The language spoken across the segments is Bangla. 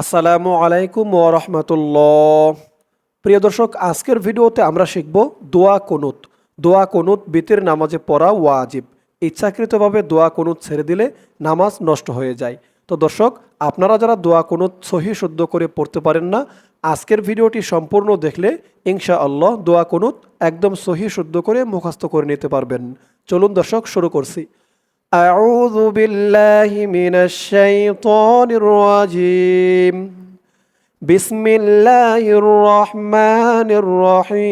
আসসালামু আলাইকুম ও ওরহমতুল্লাহ প্রিয় দর্শক, আজকের ভিডিওতে আমরা শিখব দোয়া কনুত। দোয়া কনুত বিতের নামাজে পড়া ওয়াজিব। ইচ্ছাকৃতভাবে দোয়া কনুত ছেড়ে দিলে নামাজ নষ্ট হয়ে যায়। তো দর্শক, আপনারা যারা দোয়া কনুত সহি শুদ্ধ করে পড়তে পারেন না, আজকের ভিডিওটি সম্পূর্ণ দেখলে ইনশা আল্লাহ দোয়া কনুত একদম সহি শুদ্ধ করে মুখস্থ করে নিতে পারবেন। চলুন দর্শক, শুরু করছি। أعوذ بالله من الشيطان الرجيم. بسم الله الرحمن الرحيم.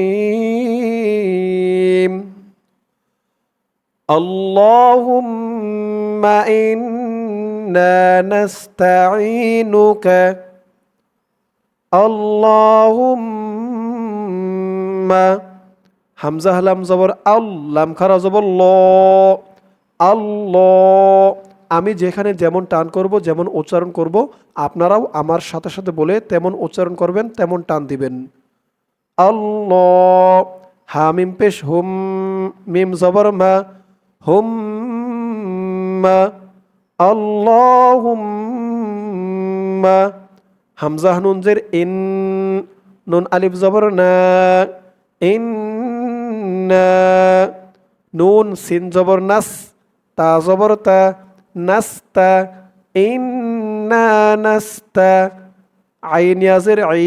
اللهم إنا نستعينك. اللهم حمزة لم زبر اللهم خرج الله আল্লাহ। আমি যেখানে যেমন টান করব, যেমন উচ্চারণ করব, আপনারাও আমার সাথে সাথে বলে তেমন উচ্চারণ করবেন, তেমন টান দিবেন। আল্লাহ। হা মিম পেশ হুম, মিম জবর মা, হুম আল্লাহুম্মা। হামজা নুন ইন, নুন আলিফ জবর না ইন্না নুন সিন জবর নাস তা জবরতা নাস্তা, ইন্না নাস্তা, আইন ইয়াজের আই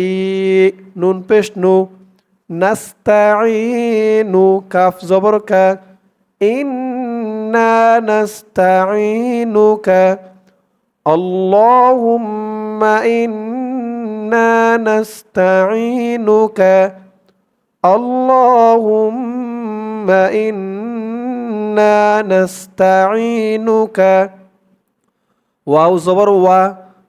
নুন পেশ নু নাস্তা নু কাফ জবর কা, ইন্না নাস্তা নু কা, আল্লাহুম্মা ইন্না নাস্তা নু কা, আল্লাহুম্মা ইন্না إنا نستعينك. واو زبر و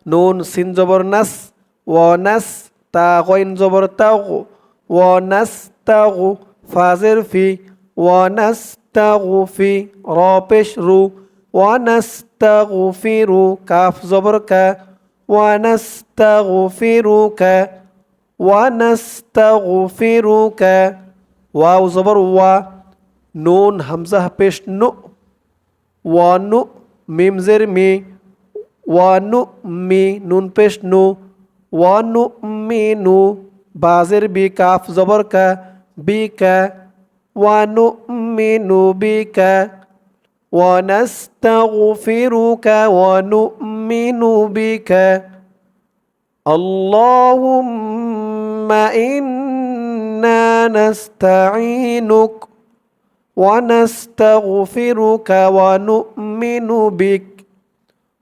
نون سين زبر نس و نس تا غين زبر تاغ و نس تاغ فازر في و نس تاغ في رابش رو و نس تاغ في رو كاف زبر كا و نس تاغ في رو كا و نس تاغ في رو كا واو زبر و نون همزه پیش نو وانو میم زیر می وانو می نون پیش نو وانو می نو بازر بی کاف زبر کا بی کا وانو می نو بی کا ونستغفرك ونؤمن بك اللهم إنا نستعينك ونستغفرك ونؤمن بك.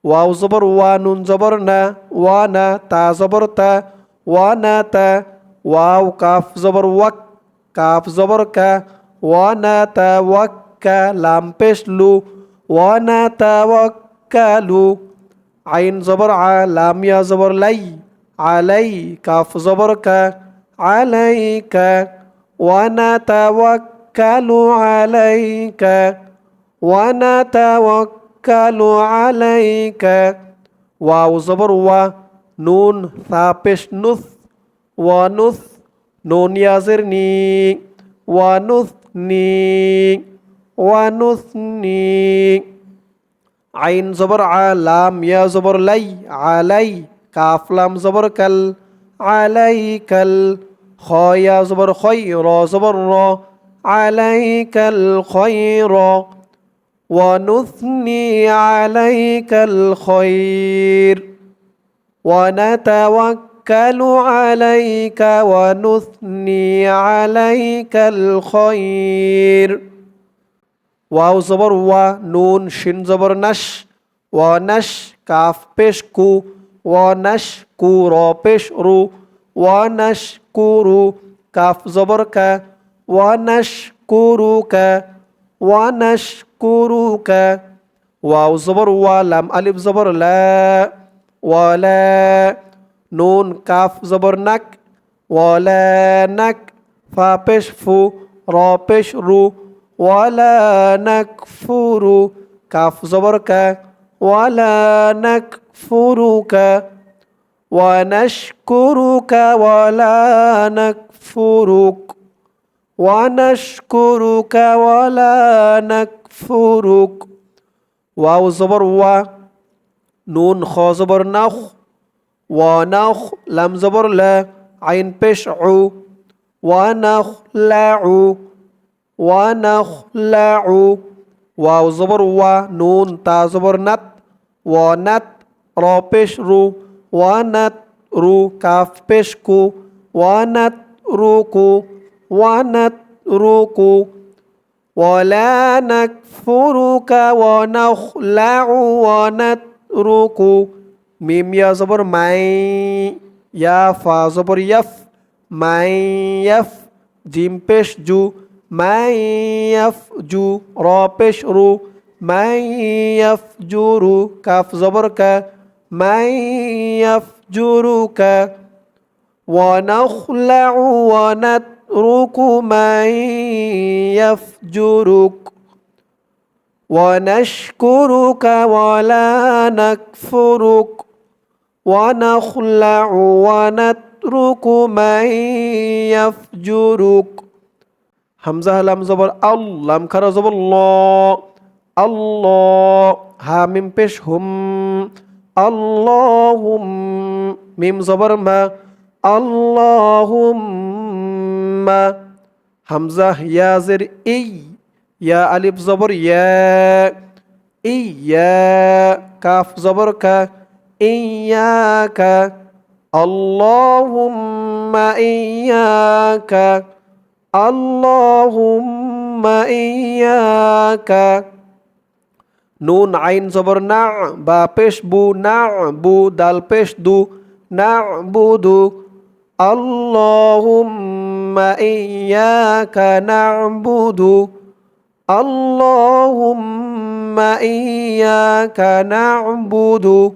واو زبر وانون زبرنا وأنا تا زبرتا وأنا تا واو كاف زبر وك كاف زبر كا وأنا تا وكا لام لو وأنا تا وكالو عين زبر ع لام يا زبر لي علي كاف زبر كا عليك وأنا تا وكا نتوكل عليك ونتوكل عليك واو زبر و نون ثابش نث ونث نون يازرني ونثني ونثني عين زبر علام يا زبر لي علي كاف لام زبر كل عليك الخ يا زبر خي را زبر را عليك الخير ونثني عليك الخير ونتوكل عليك ونثني عليك الخير. واو زبر و نون شين زبر نش ونش كاف بيش كو ونش كو رو بيش رو ونش كورو كاف زبر كا রু কাফ জবর কা ওয়া নাশ কু রু কা ওয়া নাশ কু রু কা ওয়াও জবর ওয়া লাম আলিফ জবর লা ওয়ালা নুন কাফ জবর নাক ওয়ালা নাক ফা পেশ ফু র পেশ রু ولا نكفر كاف زبرك ولا نكفرك ونشكرك ولا نكفرك ونشكرك ولا نكفرك واو زبر و نون خا زبر نخ ونخ لم زبر لا عين بش عو ونخلع ونخلع واو زبر و نون تا زبر نت ونت را بش رو ونت رو كاف بش كو ونت رو كو ونترك ولا نكفرك ونخلع ونترك. ميم يا زبر ماي يا فا زبر يف. ماي يف جيم بيش جو. ماي يف جو را بيش رو. ماي يف جورو كاف زبر كا ماي يف جورو كا ونخلع ونترك من يفجرك ونشكرك ولا نكفرك ونخلع ونترك من يفجرك হামজা লাম জবর আল লাম খারা জবর ল আল্লাহ হা মিম পেশ হুম আল্লাহুম মিম জবর মা আল্লাহুম্মা হামজা ইয়াজের এই ইয়া আলিফ জবর ইয়া ইয়া কাফ জবর কা ইয়াকা আল্লাহুম্মা ইয়াকা আল্লাহুম্মা ইয়াকা নুন আইন জবর না বা পেশ বু না বু দাল পেশ দু না বুদু আল্লাহুম্মা إياك نعبد اللهم إياك نعبد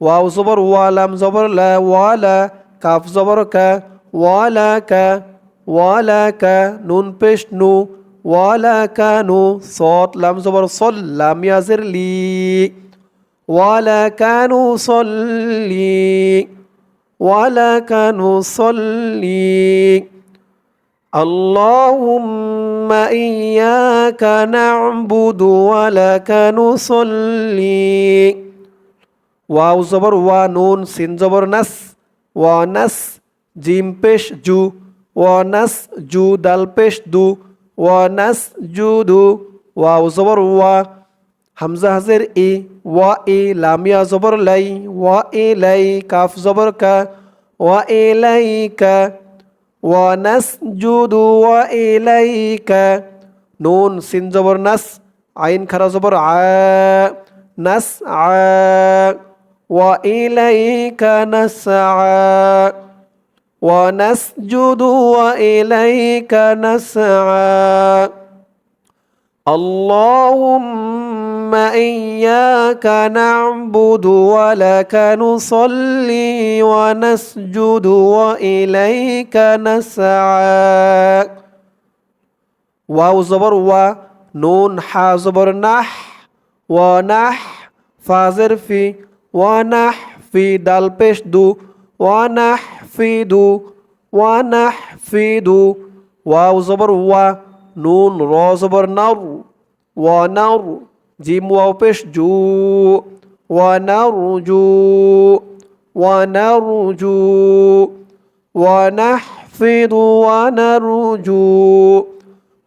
واو زبر ولم زبر لا ولا كاف زبر كا ولا كا ولا كا نون بيش نو ولا كانوا صوت لم زبر صل لم يزر لي ولا كانوا صلي ولا كانوا صلي اللهم إياك نعبد ولك نصلي واو زبر ونون سين زبر نس ونس جيم پیش جو ونس جو دل پیش دو ونس جو دو واو زبر و حمزة حزر اي و اي لاميا زبر لي و اي لي كاف زبر كا و اي لي كا ونسجد وإليك. نون سين زبر نس. عين خرا زبر ع نس ع وإليك نسعى. ونسجد وإليك نسعى. اللهم اللهم إياك نعبد ولك نصلي ونسجد وإليك نسعى. واو زبر و نون حا زبر نح ونح فازر في ونح في دال پیش دو ونح في دو ونح في دو. واو زبر و نون را زبر نر ونر جيم واو پیش جو ونرجو ونرجو ونحفظ ونرجو.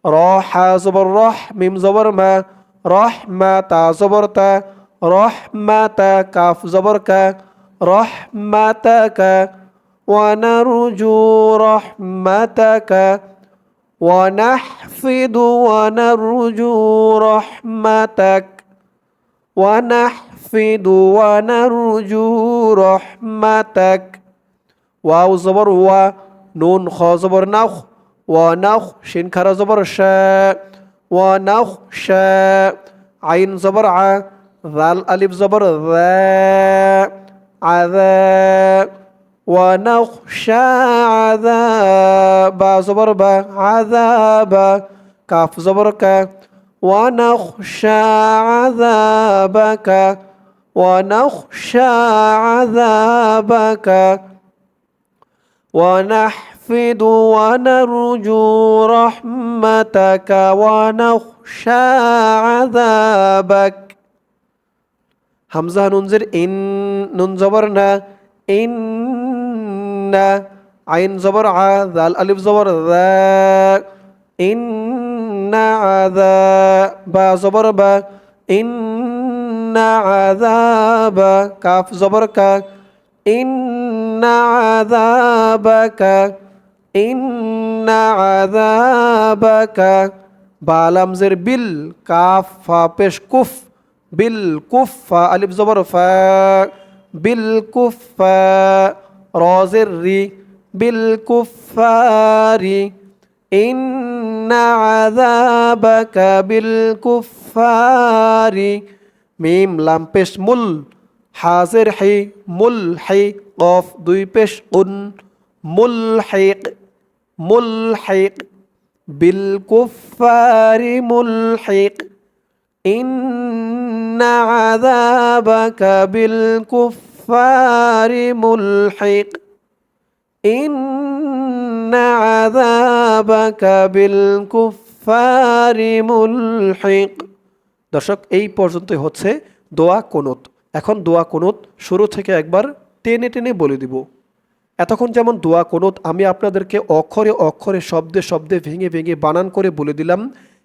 راح زبر راح ميم زبر ما رحمة زبرتا رحمة كاف زبرك رحمتك. ونرجو رحمتك. ونحفظ ونرجو رحمتك. ونحفظ ونرجو رحمتك. واو زبر و نون خا زبر نخ. ونخ شين كرا زبر شا ونخ شا عين زبر ع. ذال ألف زبر ذا عذاب ونخشى عذاب زبر با عذاب كاف زبرك ونخشى عذابك. ونخشى عذابك. ونحفد ونرجو رحمتك. ونخشى عذابك. همزة ننزر إن ننزبرنا إن ইন্না আইন জবর আ দাল আলিফ জবর ইন্না আদা বা জবর বা ইন্না আদাবা কাফ জবর কা ইন্না আদাবাকা ইন্না আদাবাকা বালামজের বিল কাফ ফা পেশ কুফ বিল কুফা আলিফ জবর ফা বিল কুফা রজের রি বিল কুফারি ইন্না আযাবাকা বিল কুফারি মিম লাম পেশ মুল হাজের হে মুল হে কফ দুই পেশ উন মুল হেক মুল হেক বিল কুফারি মুল بالكفار ملحق إن عذابك بالكفار ملحق দর্শক এই পর্যন্তই হচ্ছে দোয়া কোনত এখন দোয়া কোনত শুরু থেকে একবার টেনে টেনে বলে দিব এতক্ষণ যেমন দোয়া কোনত আমি আপনাদেরকে অক্ষরে অক্ষরে শব্দে শব্দে ভেঙে ভেঙে বানান করে বলে দিলাম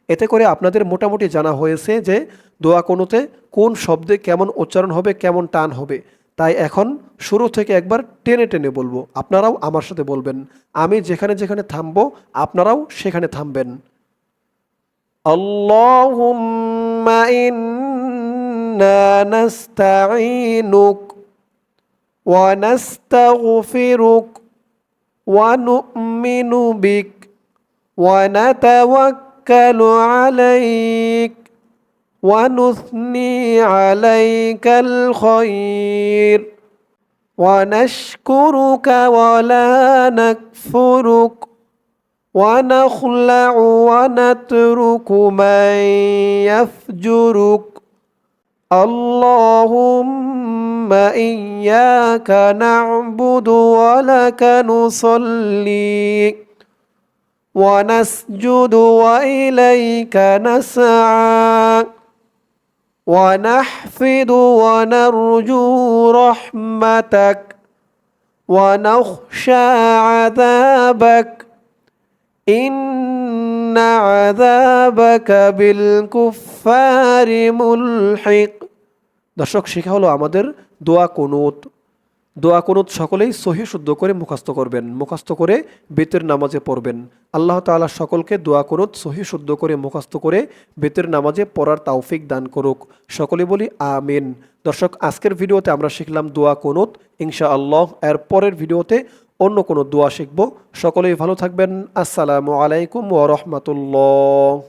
এতে করে আপনাদের মোটামুটি জানা হয়েছে যে দোয়া কোনোতে কোন শব্দে কেমন উচ্চারণ হবে কেমন টান হবে তাই এখন শুরু থেকে একবার টেনে টেনে বলব, আপনারাও আমার সাথে বলবেন, আমি যেখানে যেখানে থামবো, আপনারাও সেখানে থামবেন। আল্লাহুম্মা ইন্না নাস্তাঈনুক ওয়া বিক ونثني عليك الخير ونشكرك ولا نكفرك ونخلع ونترك من يفجرك اللهم إياك نعبد ولك نصلي ونسجد وإليك نسعى ونحفد ونرجو رحمتك ونخشى عذابك إن عذابك بالكفار ملحق দর্শক শেখা হলো আমাদের দোয়া কুনুত দোয়া কুনুত সকলেই সহি শুদ্ধ করে মুখস্থ করবেন। মুখস্থ করে বেতের নামাজে পড়বেন। আল্লাহ তাআলা সকলকে দোয়া কুনুত সহি শুদ্ধ করে মুখস্থ করে বেতের নামাজে পড়ার তাওফিক দান করুক। সকলে বলি আমিন। দর্শক, আজকের ভিডিওতে আমরা শিখলাম দোয়া কুনুত। ইনশা আল্লাহ এর পরের ভিডিওতে অন্য কোনো দোয়া শিখব। সকলেই ভালো থাকবেন। আসসালামু আলাইকুম ওয়া রাহমাতুল্লাহ।